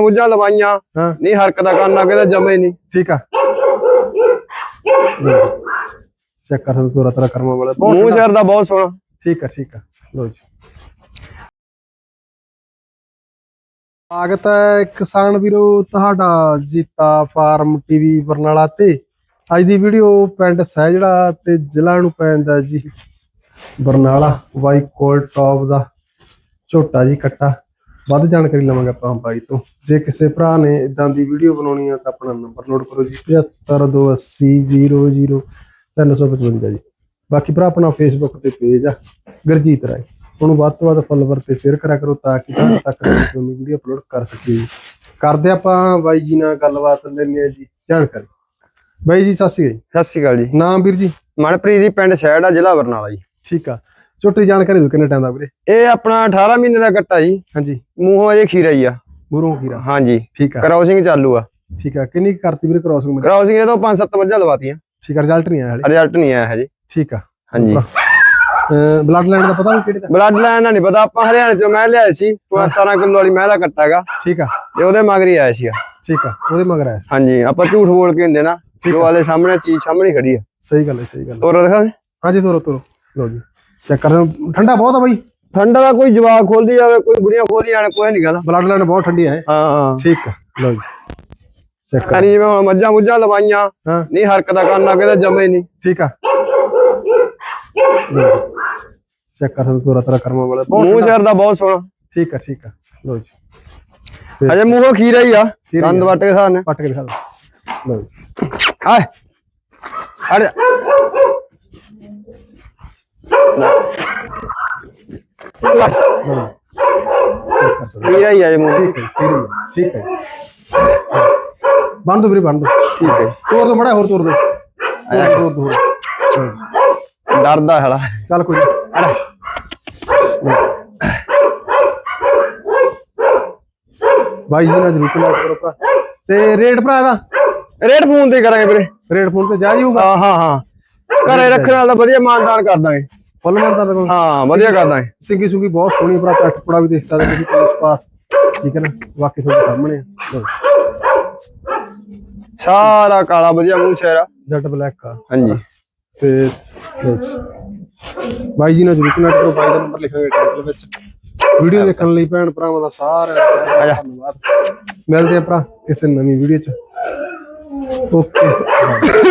ਮੁੱਝਾਂ ਲਵਾਈਆਂ। ਹਾਂ। ਨਹੀਂ ਹਰਕਤਾਂ ਕਰਨ ਤਾਂ ਜਮੇ ਨਹੀਂ। ਠੀਕ ਆ। ਚੈੱਕ ਕਰ ਸਕਦੇ ਤੋਰਾ ਤੇਰਾ ਕਰਮਾਂ ਵਾਲਾ। ਮੂੰਹ। ਸਿਰ ਦਾ ਬਹੁਤ ਸੋਹਣਾ। ਠੀਕ ਆ ਠੀਕ ਆ। ਲੋ ਜੀ। ਸਵਾਗਤ ਹੈ ਕਿਸਾਨ ਵੀਰੋ ਤੁਹਾਡਾ ਜੀਤਾ ਫਾਰਮ ਟੀਵੀ ਬਰਨਾਲਾ ਤੇ। ਅੱਜ ਦੀ ਵੀਡੀਓ ਪਿੰਡ ਸਹਿਜੜਾ ਤੇ ਜ਼ਿਲ੍ਹਾ ਨੂੰ ਪੈਂਦਾ ਜੀ। ਬਰਨਾਲਾ ਵਾਈ ਕੋਲ ਟੌਪ ਦਾ ਝੋਟਾ ਜੀ ਕੱਟਾ। ਵੱਧ ਜਾਣਕਾਰੀ ਲਵਾਂਗੇ ਆਪਾਂ ਬਾਈ ਤੋਂ। ਜੇ ਕਿਸੇ ਭਰਾ ਨੇ ਇਦਾਂ ਦੀ ਵੀਡੀਓ ਬਣਾਉਣੀ ਆ ਤਾਂ ਆਪਣਾ ਨੰਬਰ ਨੋਟ ਕਰੋ ਜੀ 7528000355 ਜੀ। ਬਾਕੀ ਭਰਾ ਆਪਣਾ ਫੇਸਬੁੱਕ ਤੇ ਪੇਜ ਆ ਗੁਰਜੀਤ ਰਾਏ। ਉਹਨੂੰ ਵੱਧ ਤੋਂ ਵੱਧ ਫੋਲੋਵਰ ਤੇ ਸ਼ੇਅਰ ਕਰਿਆ ਕਰੋ ਤਾਂ ਕਿ ਤੁਹਾਡੇ ਤੱਕ ਤੁਹਾਨੂੰ ਵੀਡੀਓ ਅਪਲੋਡ ਕਰ ਸਕੀਏ ਜੀ। ਕਰਦੇ ਆਪਾਂ ਬਾਈ ਜੀ ਨਾਲ ਗੱਲਬਾਤ ਲੈਂਦੇ ਆ ਜੀ ਜਾਣਕਾਰੀ। ਬਾਈ ਜੀ ਸਤਿ ਸ਼੍ਰੀ ਅਕਾਲ ਸਤਿ ਸ਼੍ਰੀ ਅਕਾਲ ਜੀ। ਜੀ ਨਾਮ ਵੀਰ ਜੀ? ਮਨਪ੍ਰੀਤ ਜੀ ਪਿੰਡ ਸੈੜਾ ਜ਼ਿਲ੍ਹਾ ਬਰਨਾਲਾ ਜੀ। ਠੀਕ ਆ। ਛੋਟੀ ਜਾਣਕਾਰੀ ਦਿਓ ਕਿੰਨੇ ਟਾਈਮ ਦਾ ਵੀਰੇ? ਇਹ ਆਪਣਾ 18 ਮਹੀਨੇ ਦਾ ਕੱਟਾ ਜੀ। ਹਾਂਜੀ। ਮੂੰਹੋਂ ਅਜੇ ਖੀਰਾ ਹੀ ਆ। ਮੂਰੋਂ ਖੀਰਾ। ਹਾਂਜੀ। ਠੀਕ ਆ। ਕਰਾਉਸਿੰਗ ਚਾਲੂ ਆ। ਠੀਕ ਆ। ਕਿੰਨੀ ਕੁ ਕਰਤੀ ਵੀਰੇ ਕ੍ਰੋਸਿੰਗ ਕਰਾਉਸਿੰਗ ਇਹ ਤੋਂ 5-7 ਮੱਝਾਂ ਲਵਾਤੀਆਂ। ਠੀਕ ਆ ਰਿਜ਼ਲਟ ਨਹੀਂ ਆਇਆ ਹਲੇ। ਰਿਜ਼ਲਟ ਨਹੀਂ ਆਇਆ ਹਜੇ। ਠੀਕ ਆ। ਹਾਂਜੀ। ਬਲੱਡ ਲਾਈਨ ਦਾ ਪਤਾ ਨਹੀਂ ਕਿਹੜੇ ਦਾ? ਬਲੱਡ ਲਾਈਨ ਦਾ ਨਹੀਂ ਪਤਾ। ਆਪਾਂ ਹਰਿਆਣੇ ਚੋਂ ਮੈਂ ਲਿਆਇਆ ਸੀ। ਪੂਰਾ 17 ਕਿਲੋ ਵਾਲੀ ਮੈਂ ਦਾ ਕੱਟਾ ਹੈਗਾ। ਠੀਕ ਆ। ਤੇ ਉਹਦੇ ਮਗਰ ਹੀ ਆਇਆ ਸੀ ਠੀਕ ਆ। ਉਹਦੇ ਮਗਰ ਆਇਆ ਹਾਂਜੀ। ਆਪਾਂ ਝੂਠ ਬੋਲ ਕੇ ਹੁੰਦੇ ਨਾ। ਜੋ ਵਾਲੇ ਸਾਹਮਣੇ ਚੀਜ਼ ਸਾਹਮਣੇ ਖੜੀ ਆ। ਸਹੀ ਗੱਲ ਹੈ ਸਹੀ ਗੱਲ ਹੈ। ਤੋਰ ਦਿਖਾ ਹਾਂਜੀ ਤੋਰੋ ਤੋਰੋ। ਲਓ ਜੀ। ਚੈੱਕ ਕਰ ਠੰਡਾ ਬਹੁਤ ਆ ਬਾਈ। ਠੰਡਾ ਦਾ ਕੋਈ ਜਵਾਬ ਖੋਲਦੀ ਜਾਵੇ ਕੋਈ ਬੁੜੀਆਂ ਖੋਲਦੀ ਜਾਣ ਕੋਈ ਨਹੀਂ ਗੱਲ ਬਲੱਡ ਲਾਈਨ ਬਹੁਤ ਠੰਡੀ ਹੈ ਹਾਂ ਹਾਂ। ਠੀਕ ਆ ਲਓ ਜੀ। ਚੈੱਕ ਕਰ ਜਿਵੇਂ ਹੁਣ ਮੱਝਾਂ ਮੁੱਝਾਂ ਲਵਾਈਆਂ ਨਹੀਂ ਹਰਕਤਾਂ ਕਰਨ ਲੱਗੇ ਤਾਂ ਜਮੇ ਨਹੀਂ। ਠੀਕ ਆ। ਚੈੱਕ ਕਰ ਸਕਦੇ ਤੋਰਾ ਤੇਰਾ ਕਰਮਾਂ ਵਾਲਾ ਬਹੁਤ ਮੂੰਹ। ਸਿਰ ਦਾ ਬਹੁਤ ਸੋਹਣਾ। ਠੀਕ ਆ ਠੀਕ ਆ। ਲਓ ਜੀ। ਅਜੇ ਮੂੰਹੋਂ ਖੀਰਾ ਹੀ ਆ ਦੰਦ। ਵੱਟ ਕੇ ਖਾਣੇ। ਪੱਟ ਕੇ ਦਿਖਾ ਲਓ ਜੀ। ਆਏ। ਅੜ ਹੀ ਆ ਮੂੰਹ। ਠੀਕ ਹੈ ਠੀਕ ਹੈ ਬੰਦ ਦੋ ਵੀਰੇ ਬੰਦ ਦੋ। ਠੀਕ ਹੈ ਤੋਰ ਦੋ ਮੜਾ ਹੋਰ ਤੋਰ ਦੋ। ਹੋਰ ਤੋਰ ਦੋ ਹੋਰ। ਲਓ ਜੀ। ਡਰਦਾ ਹਲਾ ਚੱਲ ਕੋਈ ਨਹੀਂ ਅੜ। ਬਾਈ ਜੀ ਨਾਲ ਜ਼ਰੂਰ ਕਰੋ ਭਰਾ। ਤੇ ਰੇਟ ਭਰਾ ਦਾ ਰੇਟ ਫੋਨ ਤੇ ਕਰਾਂਗੇ ਵੀਰੇ। ਰੇਟ ਫੋਨ ਤੇ ਜਾ ਜਾਊਗਾ ਹਾਂ ਹਾਂ ਹਾਂ। ਘਰੇ ਰੱਖਣ ਵਾਲਾ ਵਧੀਆ ਮਾਨਦਾਨ ਕਰ ਦਾਂਗੇ। ਫੁੱਲ ਮੰਨ ਦਾ ਕੋਲ ਹਾਂ ਵਧੀਆ ਕਰ ਦਾਂਗੇ ਸਿੰਗੀ ਸੁੰਗੀ ਬਹੁਤ ਸੋਹਣੀ ਭਰਾ ਪੱਟ ਪੜਾ ਵੀ ਦੇਖ ਸਕਦੇ ਤੁਸੀਂ ਪੁਲਿਸ ਪਾਸ। ਠੀਕ ਹੈ ਨਾ? ਬਾਕੀ ਤੁਹਾਡੇ ਸਾਹਮਣੇ ਆ। ਸਾਰਾ ਕਾਲਾ ਵਧੀਆ ਮੂੰਹ ਆ ਜੱਟ ਬਲੈਕ ਆ। ਹਾਂਜੀ। ਤੇ। ਬਾਈ ਜੀ ਨਾਲ ਜ਼ਰੂਰ ਕਨੈਕਟ ਕਰੋ ਬਾਈ ਦਾ ਨੰਬਰ ਲਿਖਾਂਗੇ ਟਾਈਟਲ ਵਿੱਚ। ਵੀਡੀਓ ਦੇਖਣ ਲਈ ਭੈਣ ਭਰਾਵਾਂ ਦਾ ਸਾਰਿਆਂ ਦਾ। ਧੰਨਵਾਦ। ਮਿਲਦੇ ਆ ਭਰਾ ਕਿਸੇ ਨਵੀਂ ਵੀਡੀਓ ਚ। ਓਕੇ।